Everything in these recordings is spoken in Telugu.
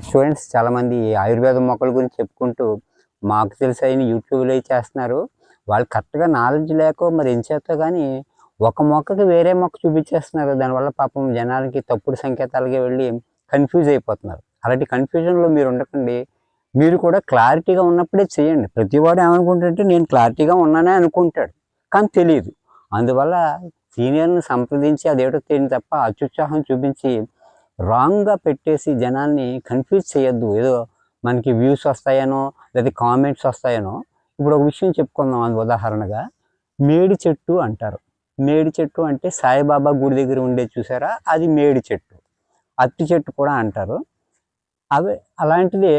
స్టూడెంట్స్ చాలామంది ఆయుర్వేద మొక్కల గురించి చెప్పుకుంటూ మాకు తెలిసిన యూట్యూబ్లో చేస్తున్నారు. వాళ్ళు కరెక్ట్గా నాలెడ్జ్ లేకో మరి ఏం చేస్తో కానీ ఒక మొక్కకి వేరే మొక్క చూపించేస్తున్నారు. దానివల్ల పాపం జనాలకి తప్పుడు సంకేతాలకి వెళ్ళి కన్ఫ్యూజ్ అయిపోతున్నారు. అలాంటి కన్ఫ్యూజన్లో మీరు ఉండకండి. మీరు కూడా క్లారిటీగా ఉన్నప్పుడే చేయండి. ప్రతివాడు ఏమనుకుంటుంటే నేను క్లారిటీగా ఉన్నానే అనుకుంటాడు. కానీ తెలియదు అందువల్ల సీనియర్ని సంప్రదించి అదేటో తెలియని తప్ప అత్యుత్సాహం చూపించి రాంగ్గా పెట్టేసి జనాల్ని కన్ఫ్యూజ్ చేయొద్దు. ఏదో మనకి వ్యూస్ వస్తాయనో లేదా కామెంట్స్ వస్తాయనో. ఇప్పుడు ఒక విషయం చెప్పుకుందాం అది ఉదాహరణగా. మేడి చెట్టు అంటారు. మేడి చెట్టు అంటే సాయిబాబా గుడి దగ్గర ఉండే చూసారా? అది మేడి చెట్టు. అత్తి చెట్టు కూడా అంటారు. అవి అలాంటిది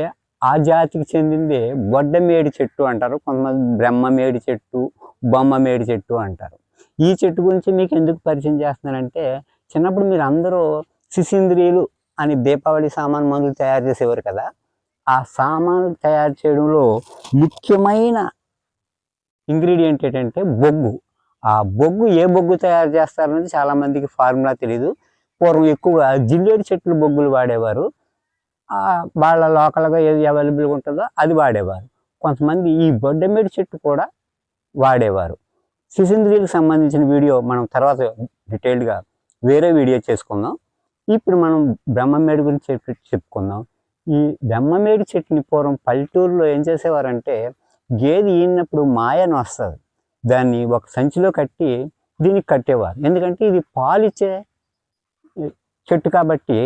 ఆ జాతికి చెందింది బొడ్డ మేడి చెట్టు అంటారు. కొంతమంది బ్రహ్మ మేడి చెట్టు బొమ్మ మేడి చెట్టు అంటారు. ఈ చెట్టు గురించి మీకు ఎందుకు పరిచయం చేస్తున్నానంటే చిన్నప్పుడు మీరు అందరూ శిశింద్రియులు అని దీపావళి సామాన్ మందులు తయారు చేసేవారు కదా ఆ సామాన్లు తయారు చేయడంలో ముఖ్యమైన ఇంగ్రీడియంట్ ఏంటంటే బొగ్గు. ఆ బొగ్గు ఏ బొగ్గు తయారు చేస్తారనేది చాలా మందికి ఫార్ములా తెలియదు పూర్వం ఎక్కువగా జిల్లేడు చెట్లు బొగ్గులు వాడేవారు. వాళ్ళ లోకల్గా ఏది అవైలబుల్గా ఉంటుందో అది వాడేవారు. కొంతమంది ఈ బొడ్డమేడి చెట్టు కూడా వాడేవారు. శిశింద్రియులకు సంబంధించిన వీడియో మనం తర్వాత డీటెయిల్డ్గా వేరే వీడియో చేసుకుందాం. ఇప్పుడు మనం బ్రహ్మమేడి గురించి చెప్పి చెప్పుకుందాం. ఈ బ్రహ్మమేడి చెట్టుని పూర్వం పల్లెటూరులో ఏం చేసేవారంటే గేదె ఈనప్పుడు మాయను వస్తుంది. దాన్ని ఒక సంచిలో కట్టి దీనికి కట్టేవారు. ఎందుకంటే ఇది పాలిచ్చే చెట్టు కాబట్టి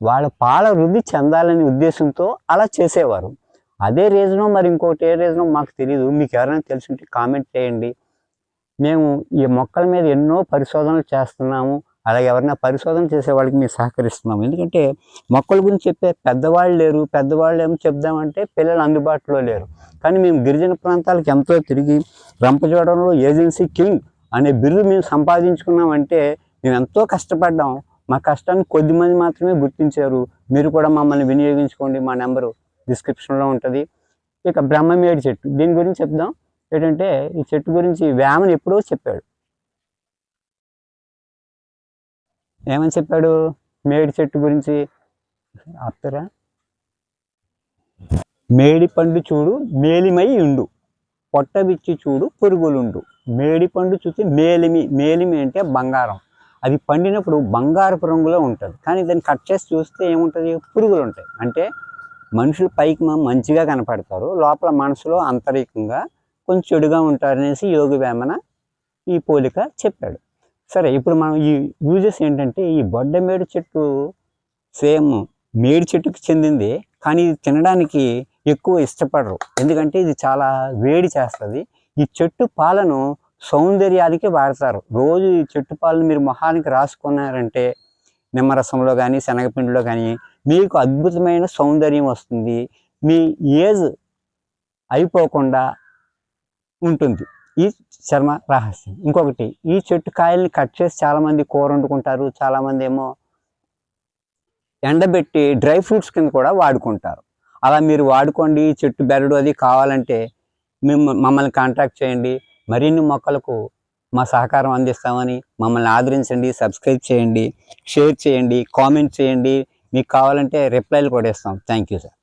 వాళ్ళ పాల వృద్ధి చెందాలనే ఉద్దేశంతో అలా చేసేవారు. అదే రీజను మరి ఇంకోటి ఏ రీజను మాకు తెలియదు మీకు ఎవరైనా తెలుసుంటే కామెంట్ చేయండి. మేము ఈ మొక్కల మీద ఎన్నో పరిశోధనలు చేస్తున్నాము. అలాగే ఎవరైనా పరిశోధన చేసే వాళ్ళకి మేము సహకరిస్తున్నాం ఎందుకంటే మొక్కల గురించి చెప్పే పెద్దవాళ్ళు లేరు. పెద్దవాళ్ళు ఏమో చెప్దామంటే పిల్లలు అందుబాటులో లేరు. కానీ మేము గిరిజన ప్రాంతాలకు ఎంతో తిరిగి రంపచోడంలో ఏజెన్సీ కింగ్ అనే బిరుదు మేము సంపాదించుకున్నామంటే మేము ఎంతో కష్టపడ్డాం. మా కష్టాన్ని కొద్దిమంది మాత్రమే గుర్తించారు. మీరు కూడా మమ్మల్ని వినియోగించుకోండి. మా నెంబరు డిస్క్రిప్షన్లో ఉంటుంది. ఇక బ్రహ్మమేడి చెట్టు. దీని గురించి చెప్దాం. ఏంటంటే ఈ చెట్టు గురించి వేమని ఎప్పుడో చెప్పాడు. ఏమని చెప్పాడు? మేడి చెట్టు గురించి. ఆపుతారా మేడి పండు చూడు మేలిమై ఉండు. పొట్టబిచ్చి చూడు పురుగులుండు మేడి పండు చూస్తే మేలిమి మేలిమి అంటే బంగారం. అది పండినప్పుడు బంగారపు రంగులో ఉంటుంది. కానీ దాన్ని కట్ చేసి చూస్తే ఏముంటుంది? పురుగులు ఉంటాయి. అంటే మనుషులు పైకి మంచిగా కనపడతారు. లోపల మనసులో అంతరికంగా కొంచెం చెడుగా ఉంటారనేసి యోగి వేమన ఈ పోలిక చెప్పాడు. సరే ఇప్పుడు మనం ఈ యూజెస్ ఏంటంటే ఈ బొడ్డ మేడి చెట్టు సేమ్ మేడి చెట్టుకి చెందింది కానీ ఇది తినడానికి ఎక్కువ ఇష్టపడరు. ఎందుకంటే ఇది చాలా వేడి చేస్తుంది. ఈ చెట్టు పాలను సౌందర్యానికి వాడతారు. రోజు ఈ చెట్టు పాలను మీరు మొహానికి రాసుకున్నారంటే నిమ్మరసంలో కానీ శనగపిండిలో కానీ మీకు అద్భుతమైన సౌందర్యం వస్తుంది. మీ ఏజ్ అయిపోకుండా ఉంటుంది. ఈ చర్మ రహస్యం. ఇంకొకటి ఈ చెట్టు కాయల్ని కట్ చేసి చాలామంది కూర వండుకుంటారు చాలామంది ఏమో ఎండబెట్టి డ్రై ఫ్రూట్స్ కింద కూడా వాడుకుంటారు. అలా మీరు వాడుకోండి ఈ చెట్టు బెరడు అది కావాలంటే మేము మమ్మల్ని కాంటాక్ట్ చేయండి మరిన్ని మొక్కలకు మా సహకారం అందిస్తామని మమ్మల్ని ఆదరించండి సబ్స్క్రైబ్ చేయండి షేర్ చేయండి కామెంట్ చేయండి మీకు కావాలంటే రిప్లైలు కూడా ఇస్తాం. Thank you sir.